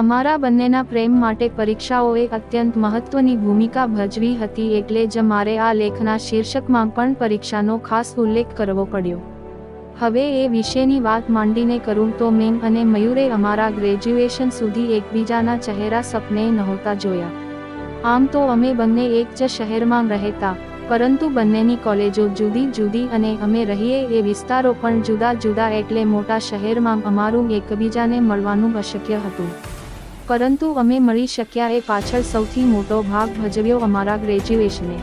અમારા બંનેના પ્રેમ માટે પરીક્ષાઓએ અત્યંત મહત્વની ભૂમિકા ભજવી હતી એટલે જ મારે આ લેખના શીર્ષકમાં પણ પરીક્ષાનો ખાસ ઉલ્લેખ કરવો પડ્યો. હવે એ વિશેની વાત માંડીને કરું તો મેં અને મયુરે અમારા ગ્રેજ્યુએશન સુધી એકબીજાના ચહેરા સપને નહોતા જોયા. આમ તો અમે બંને એક જ શહેરમાં રહેતા, પરંતુ બંનેની કોલેજો જુદી જુદી અને અમે રહીએ એ વિસ્તારો પણ જુદા જુદા એટલે મોટા શહેરમાં અમારું એકબીજાને મળવાનું અશક્ય હતું. પરંતુ અમે મળી શક્યા એ પાછળ સૌથી મોટો ભાગ ભજવ્યો અમારા ગ્રેજ્યુએશને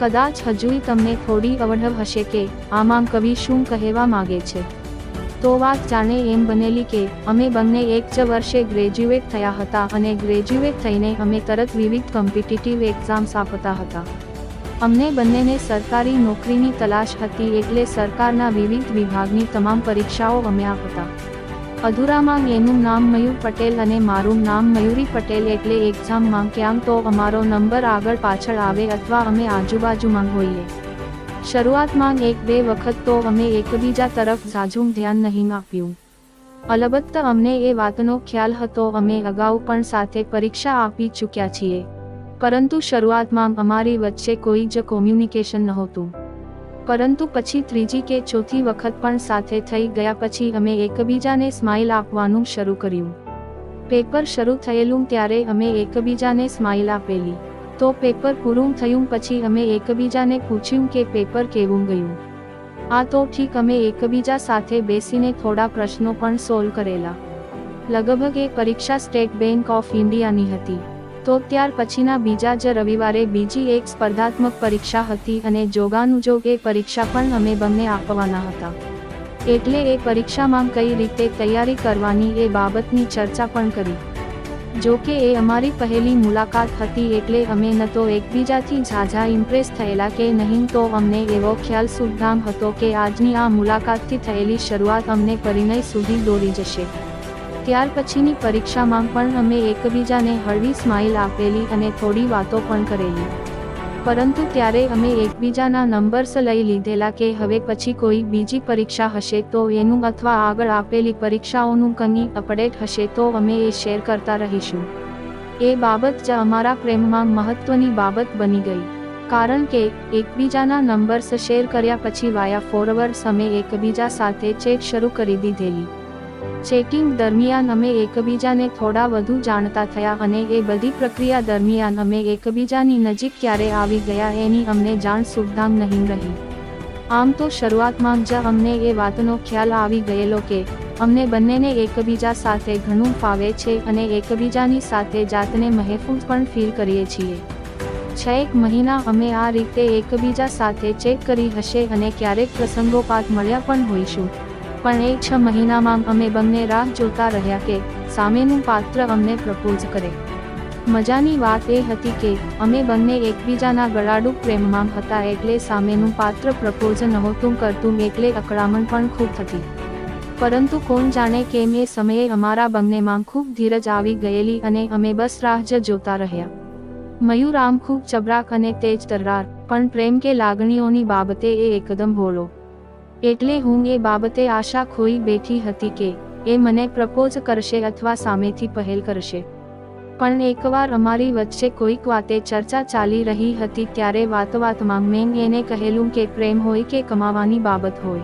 કદાચ હજુય તમને થોડી અવઢવ હશે કે, આમાં કવિ શું કહેવા માગે છે? તો વાત જાણે એમ બનેલી કે, અમે બંને એક જ વર્ષે ગ્રેજ્યુએટ થયા હતા અને ગ્રેજ્યુએટ થઈને અમે તરત વિવિધ કોમ્પિટિટિવ એક્ઝામ્સ આપતા હતા. અમને બંનેને સરકારી નોકરીની તલાશ હતી એટલે સરકારના વિવિધ વિભાગની તમામ પરીક્ષાઓ અમે આપતા. અધૂરામાં એનું નામ મયુર પટેલ અને મારું નામ મયુરી પટેલ એટલે એક્ઝામમાં ક્યાંક તો અમારો નંબર આગળ પાછળ આવે અથવા અમે આજુબાજુમાં હોઈએ. શરૂઆતમાં એક બે વખત તો અમે એકબીજા તરફ ઝાઝું ધ્યાન નહીં આપ્યું. અલબત્ત અમને એ વાતનો ખ્યાલ હતો, અમે અગાઉ પણ સાથે પરીક્ષા આપી ચૂક્યા છીએ. પરંતુ શરૂઆતમાં અમારી વચ્ચે કોઈ જ કોમ્યુનિકેશન નહોતું. પરંતુ પછી ત્રીજી કે ચોથી વખત પણ સાથે થઈ ગયા પછી અમે એકબીજાને સ્માઇલ આપવાનું શરૂ કર્યું. પેપર શરૂ થયેલું ત્યારે અમે એકબીજાને સ્માઇલ આપેલી. તો પેપર પૂરું થયું પછી અમે એકબીજાને પૂછ્યું કે પેપર કેવું ગયું. આ તો ઠીક અમે એકબીજા સાથે બેસીને થોડા પ્રશ્નો પણ સોલ્વ કરેલા. લગભગ એ પરીક્ષા સ્ટેટ બેંક ઓફ ઇન્ડિયાની હતી. તો ત્યાર પછીના બીજા જ રવિવારે બીજી એક સ્પર્ધાત્મક પરીક્ષા હતી અને જોગાનુજોગ એ પરીક્ષા પણ અમે બંને આપવાના હતા. એટલે એ પરીક્ષામાં કઈ રીતે તૈયારી કરવાની એ બાબતની ચર્ચા પણ કરી. જો કે એ અમારી પહેલી મુલાકાત હતી એટલે અમે ન તો એકબીજાથી ઝાઝા ઇમ્પ્રેસ થયેલા કે નહીં તો અમને એવો ખ્યાલ સુદ્ધામ હતો કે આજની આ મુલાકાતથી થયેલી શરૂઆત અમને પરિણય સુધી દોરી જશે. ત્યાર પછીની પરીક્ષામાં પણ અમે એકબીજાને હળવી સ્માઇલ આપેલી અને થોડી વાતો પણ કરેલી. પરંતુ ત્યારે અમે એકબીજાના નંબર્સ લઈ લીધેલા કે હવે પછી કોઈ બીજી પરીક્ષા હશે તો એનું અથવા આગળ આપેલી પરીક્ષાઓનું કની અપડેટ હશે તો અમે એ શેર કરતા રહીશું. એ બાબત જ અમારા પ્રેમમાં મહત્વની બાબત બની ગઈ. કારણ કે, એકબીજાના નંબર્સ શેર કર્યા પછી વાયા ફોરવર્ડ્સ અમે એકબીજા સાથે ચેટ શરૂ કરી દીધેલી. ચેટિંગ દરમિયાન અમે એકબીજાને થોડા વધુ જાણતા થયા અને એ બધી પ્રક્રિયા દરમિયાન અમે એકબીજાની નજીક ક્યારે આવી ગયા એની અમને જાણ સુદ્ધામ નહીં રહી. આમ તો શરૂઆતમાં જ અમને એ વાતનો ખ્યાલ આવી ગયેલો કે, અમને બંનેને એકબીજા સાથે ઘણું ફાવે છે અને એકબીજાની સાથે જાતને મહેફૂઝ પણ ફીલ કરીએ છીએ. છ એક મહિના અમે આ રીતે એકબીજા સાથે ચેક કરી હશે અને ક્યારેક પ્રસંગોપાત મળ્યા પણ હોઈશું. પણ એ છ મહિનામાં અમે બંને રાહ જોતા રહ્યા કે સામેનું પાત્ર અમને પ્રપોઝ કરે. મજાની વાત એ હતી કે અમે બંને એકબીજાના ગળાડું પ્રેમમાં હતા એટલે સામેનું પાત્ર પ્રપોઝ નહોતું કરતું એટલે અકળામણ પણ ખૂબ થતી. પરંતુ કોણ જાણે કેમ એ સમયે અમારા બંનેમાં ખૂબ ધીરજ આવી ગયેલી અને અમે બસ રાહ જ જોતા રહ્યા. મયુર આમ ખૂબ ચબરાક અને તેજ તરરાર પણ પ્રેમ કે લાગણીઓની બાબતે એ એકદમ ભોળો. એટલે હું એ બાબતે આશા ખોઈ બેઠી હતી કે, એ મને પ્રપોઝ કરશે અથવા સામેથી પહેલ કરશે. પણ એકવાર અમારી વચ્ચે કોઈક વાતે ચર્ચા ચાલી રહી હતી ત્યારે વાત વાતમાં મેં એને કહેલું કે પ્રેમ હોય કે કમાવાની બાબત હોય.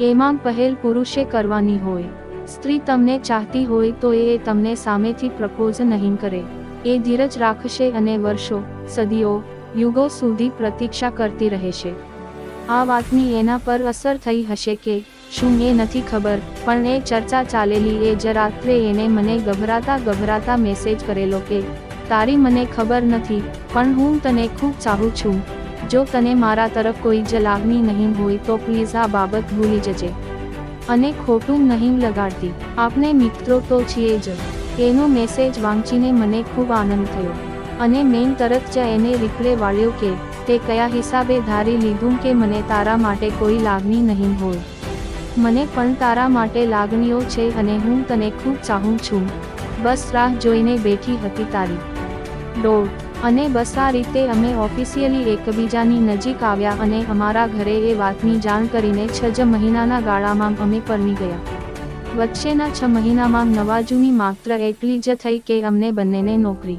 એમાં પહેલ પુરુષે કરવાની હોય. સ્ત્રી તમને ચાહતી હોય તો એ તમને સામેથી પ્રપોઝ નહીં કરે. એ ધીરજ રાખશે અને વર્ષો, સદીઓ, યુગો સુધી પ્રતીક્ષા કરતી રહેશે. આ વાતની એના પર અસર થઈ હશે કે શું એ નથી ખબર, પણ એ ચર્ચા ચાલેલી એ જ રાત્રે એને મને ગભરાતા ગભરાતા મેસેજ કરેલો કે, તારી મને ખબર નથી, પણ હું તને ખૂબ ચાહું છું. જો તને મારા તરફ કોઈ જ લાગણી નહીં હોય તો પ્લીઝ આ બાબત ભૂલી જજે. અને ખોટું નહીં લગાડતી. આપણે મિત્રો તો છીએ જ. એનો મેસેજ વાંચીને મને ખૂબ આનંદ થયો. અને મેં તરત જ એને રિપ્લે વાળ્યો કે તે કયા હિસાબે ધારી લીધું કે મને તારા માટે કોઈ લાગણી નહીં હોય? મને પણ તારા માટે લાગણીઓ છે અને હું તને ખૂબ ચાહું છું. બસ રાહ જોઈને બેઠી હતી તારી. દોડ. અને બસ આ રીતે અમે ઓફિશિયલી એકબીજાની નજીક આવ્યા અને અમારા ઘરે એ વાતની જાણ કરીને છ જ મહિનાના ગાળામાં અમે પરમી ગયા. વચ્ચેના છ મહિનામાં નવાજૂની માત્ર એટલી જ થઈ કે અમને બંનેને નોકરી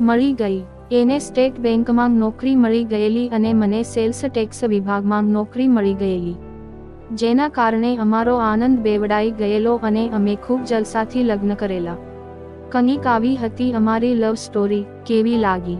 મળી ગઈ. એને સ્ટેટ બેંકમાં નોકરી મળી ગયેલી અને મને સેલ્સ ટેક્સ વિભાગમાં નોકરી મળી ગયેલી. જેના કારણે અમારો આનંદ બેવડાઈ ગયેલો અને અમે ખૂબ જલસાથી લગ્ન કરેલા. કનિક આવી હતી અમારી લવ સ્ટોરી, કેવી લાગી?